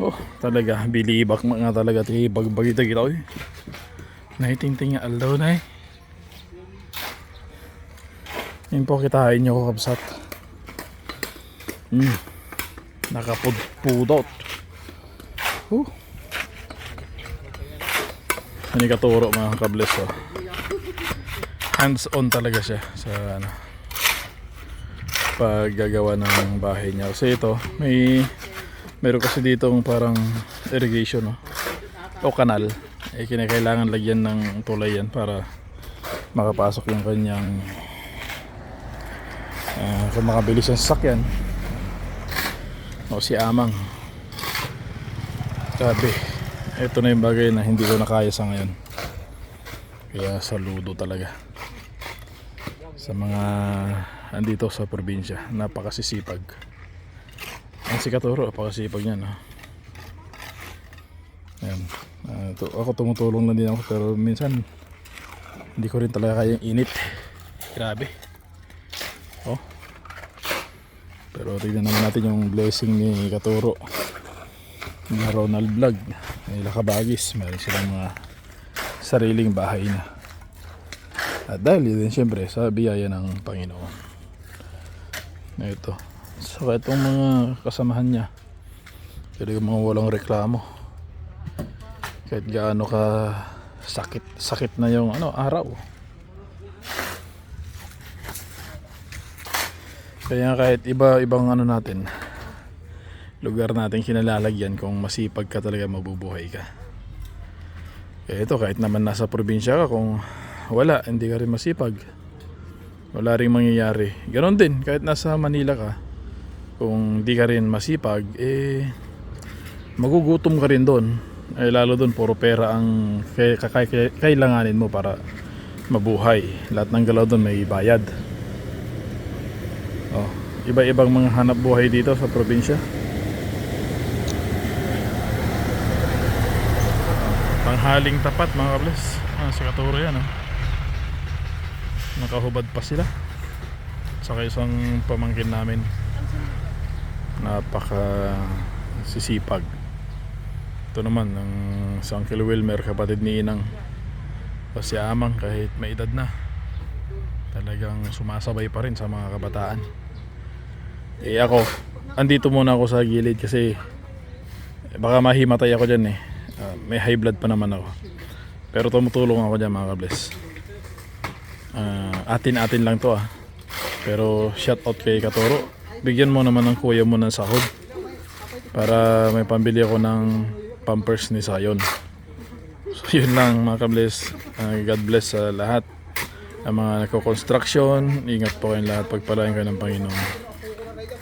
Oh, talaga. Bilibak mga talaga. Ti bagbagi ta kita. Uy. Naitingting aldaw na eh. Yun po kitain nyo ko kapsat. Hmm. Nakapudpudot. Oh. Hindi katuro mga kables oh. Hands on talaga siya sa ano paggagawa ng bahay niya. Kasi ito, may meron kasi ditong parang irrigation no? o kanal. Eh, kinakailangan lagyan ng tulay yan para makapasok yung kanyang uh, kung makabilis ang sasakyan o si Amang. Sabi, ito na yung bagay na hindi ko nakaya sa ngayon. Kaya saludo talaga sa mga andito sa probinsya. Napakasisipag. Ang si Katuro, napakasipag niya. No? Ayan. Ah, to, ako tumutulong lang din ako pero minsan hindi ko rin talaga kayang init. Grabe. Oh. Pero tignan naman natin yung blessing ni Katuro. Ni Ronald Vlog. Nila Kabagis. Meron silang mga sariling bahay na. At dahil din siyempre sa biyaya ng Panginoon. Na ito. So itong mga kasamahan niya. Talagang mga walang reklamo. Kahit gaano ka sakit sakit na yung ano araw. Kaya kahit iba ibang ano natin lugar natin kinalalagyan kung masipag ka talaga mabubuhay ka. Kaya ito kahit naman nasa probinsya ka kung wala hindi ka rin masipag wala rin mangyayari. Ganon din kahit nasa Manila ka kung di ka rin masipag eh magugutom ka rin doon. Eh, lalo doon puro pera ang kailanganin mo para mabuhay. Lahat ng galaw doon may bayad. Oh, iba-ibang mga hanap buhay dito sa probinsya. Panghaling tapat mga kables. Ah, sa katuro yan oh. nakahubad pa sila. Saka isang pamangkin namin napaka sisipag. Ito naman ang si Uncle Wilmer kapatid ni Inang. O kahit may edad na talagang sumasabay pa rin sa mga kabataan. Eh ako andito muna ako sa gilid kasi baka mahimatay ako dyan eh. Ah, may high blood pa naman ako. Pero tumutulong ako dyan mga kables Ah, atin-atin lang to ah. Pero shout out kay Katoro bigyan mo naman ng kuya mo ng sahod para may pambili ako ng pampers ni Sayon. So yun lang mga kabless. Uh, God bless sa lahat. Ang mga nagko-construction, ingat po kayong lahat. Pagpalain kayo ng Panginoon.